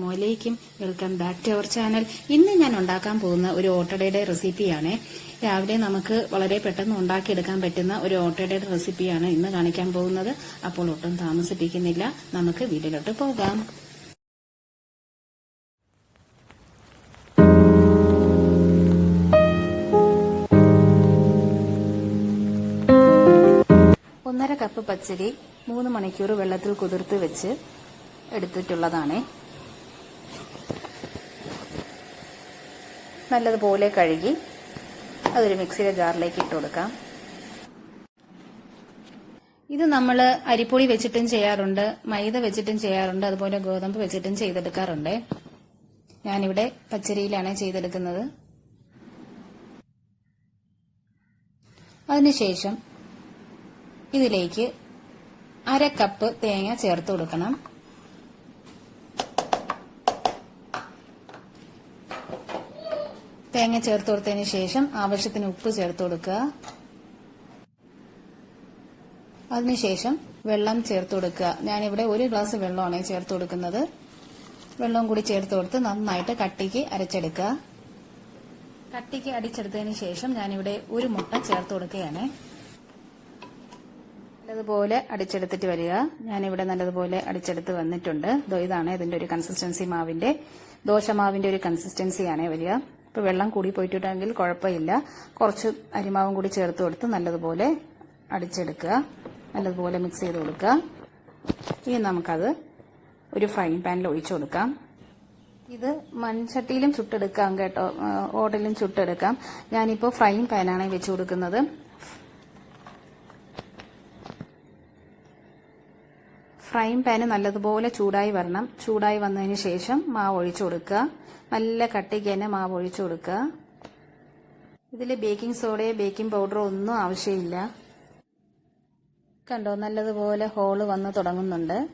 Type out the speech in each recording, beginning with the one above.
മോലേക്കും welcome back to our channel. ഇന്ന് ഞാൻ ഉണ്ടാക്കാൻ പോകുന്ന ഒരു ഓട്ടടയുടെ റെസിപ്പിയാണ്. രാവിലെ നമുക്ക് വളരെ പെട്ടെന്ന് ഉണ്ടാക്കിയെടുക്കാൻ പറ്റുന്ന ഒരു ഓട്ടടയുടെ റെസിപ്പിയാണ് ഇന്ന് കാണിക്കാൻ പോകുന്നത്. അപ്പോൾ ഒട്ടും താമസിപ്പിക്കുന്നില്ല. നമുക്ക് വീട്ടിലോട്ട് പോകാം. ഒന്നര കപ്പ് പച്ചരി മൂന്ന് മണിക്കൂർ വെള്ളത്തിൽ കുതിർത്ത് വെച്ച് എടുത്തിട്ടുള്ളതാണ്. നല്ലതുപോലെ കഴുകി അതൊരു മിക്സിയുടെ ജാറിലേക്ക് ഇട്ട് കൊടുക്കാം. ഇത് നമ്മൾ അരിപ്പൊടി വെച്ചിട്ടും ചെയ്യാറുണ്ട് മൈദ വെച്ചിട്ടും ചെയ്യാറുണ്ട് അതുപോലെ ഗോതമ്പ് വെച്ചിട്ടും ചെയ്തെടുക്കാറുണ്ട്. ഞാനിവിടെ പച്ചരിയിലാണ് ചെയ്തെടുക്കുന്നത്. അതിനുശേഷം ഇതിലേക്ക് അര കപ്പ് തേങ്ങ ചേർത്ത് കൊടുക്കണം. തേങ്ങ ചേർത്ത് കൊടുത്തതിന് ശേഷം ആവശ്യത്തിന് ഉപ്പ് ചേർത്ത് കൊടുക്കുക. അതിനുശേഷം വെള്ളം ചേർത്ത് കൊടുക്കുക. ഞാനിവിടെ ഒരു ഗ്ലാസ് വെള്ളമാണ് ചേർത്ത് കൊടുക്കുന്നത്. വെള്ളവും കൂടി ചേർത്ത് കൊടുത്ത് നന്നായിട്ട് കട്ടിക്ക് അരച്ചെടുക്കുക. കട്ടിക്ക് അടിച്ചെടുത്തതിന് ശേഷം ഞാനിവിടെ ഒരു മുട്ട ചേർത്ത് കൊടുക്കുകയാണ്. നല്ലതുപോലെ അടിച്ചെടുത്തിട്ട് വരിക. ഞാനിവിടെ നല്ലതുപോലെ അടിച്ചെടുത്ത് വന്നിട്ടുണ്ട്. ഇതാണ് ഇതിന്റെ ഒരു കൺസിസ്റ്റൻസി മാവിന്റെ ദോശമാവിന്റെ ഒരു കൺസിസ്റ്റൻസിയാണ് വരിക. ഇപ്പൊ വെള്ളം കൂടി പോയിട്ടുണ്ടെങ്കിൽ കുഴപ്പമില്ല. കുറച്ച് അരിമാവും കൂടി ചേർത്ത് കൊടുത്ത് നല്ലതുപോലെ അടിച്ചെടുക്കുക. നല്ലതുപോലെ മിക്സ് ചെയ്ത് കൊടുക്കുക. ഇനി നമുക്കത് ഒരു ഫ്രൈ പാനിൽ ഒഴിച്ചു കൊടുക്കാം. ഇത് മൺചട്ടിയിലും ചുട്ടെടുക്കാം കേട്ടോ. ഓടലും ചുട്ടെടുക്കാം. ഞാനിപ്പോൾ ഫ്രൈ പാനാണ് വെച്ച് കൊടുക്കുന്നത്. ഫ്രൈങ് പാന് നല്ലതുപോലെ ചൂടായി വരണം. ചൂടായി വന്നതിന് ശേഷം മാവ് ഒഴിച്ചു കൊടുക്കുക. നല്ല കട്ടിക്ക് തന്നെ മാവ് ഒഴിച്ചു കൊടുക്കുക. ഇതിൽ ബേക്കിംഗ് സോഡയോ ബേക്കിംഗ് പൗഡറോ ഒന്നും ആവശ്യമില്ല. കണ്ടോ നല്ലതുപോലെ ഹോൾ വന്ന് തുടങ്ങുന്നുണ്ട്.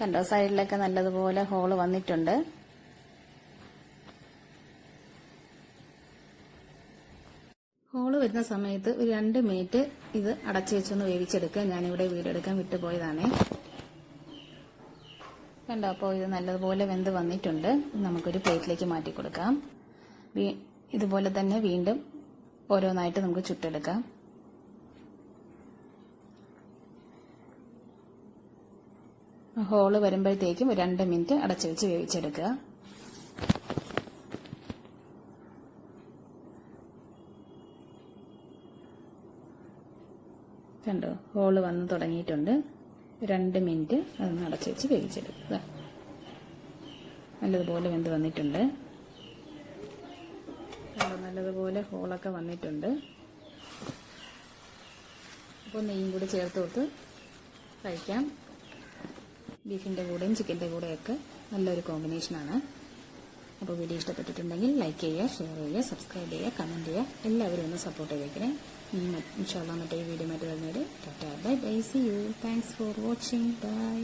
കണ്ടോ സൈഡിലൊക്കെ നല്ലതുപോലെ ഹോൾ വന്നിട്ടുണ്ട്. ഹോൾ വരുന്ന സമയത്ത് ഒരു രണ്ട് മിനിറ്റ് ഇത് അടച്ചു വെച്ചൊന്ന് വേവിച്ചെടുക്കുക. ഞാനിവിടെ വീടെടുക്കാൻ വിട്ടുപോയതാണേ. കണ്ടോ അപ്പോൾ ഇത് നല്ലതുപോലെ വെന്ത് വന്നിട്ടുണ്ട്. നമുക്കൊരു പ്ലേറ്റിലേക്ക് മാറ്റി കൊടുക്കാം. ഇതുപോലെ തന്നെ വീണ്ടും ഓരോന്നായിട്ട് നമുക്ക് ചുട്ടെടുക്കാം. ഹോൾ വരുമ്പോഴത്തേക്കും രണ്ട് മിനിറ്റ് അടച്ചു വെച്ച് വേവിച്ചെടുക്കുക. കണ്ടോ ഹോൾ വന്ന് തുടങ്ങിയിട്ടുണ്ട്. രണ്ട് മിനിറ്റ് അതൊന്ന് അടച്ചു വെച്ച് വേവിച്ചെടുക്കുക. നല്ലതുപോലെ വെന്ത് വന്നിട്ടുണ്ട്. നല്ലതുപോലെ ഹോളൊക്കെ വന്നിട്ടുണ്ട്. അപ്പോൾ നെയ്യും കൂടി ചേർത്ത് കൊടുത്ത് കഴിക്കാം. ബീഫിന്റെ കൂടെയും ചിക്കന്റെ കൂടെയൊക്കെ നല്ലൊരു കോമ്പിനേഷനാണ് അപ്പോൾ വീഡിയോ ഇഷ്ടപ്പെട്ടിട്ടുണ്ടെങ്കിൽ ലൈക്ക് ചെയ്യുക ഷെയർ ചെയ്യുക സബ്സ്ക്രൈബ് ചെയ്യുക കമന്റ് ചെയ്യുക. എല്ലാവരും ഒന്ന് സപ്പോർട്ട് ചെയ്തേക്കണേ. ഇനി ഇൻഷാല്ല മറ്റൊരു വീഡിയോ മറ്റു വരുന്നവർ tata bye bye see you thanks for watching bye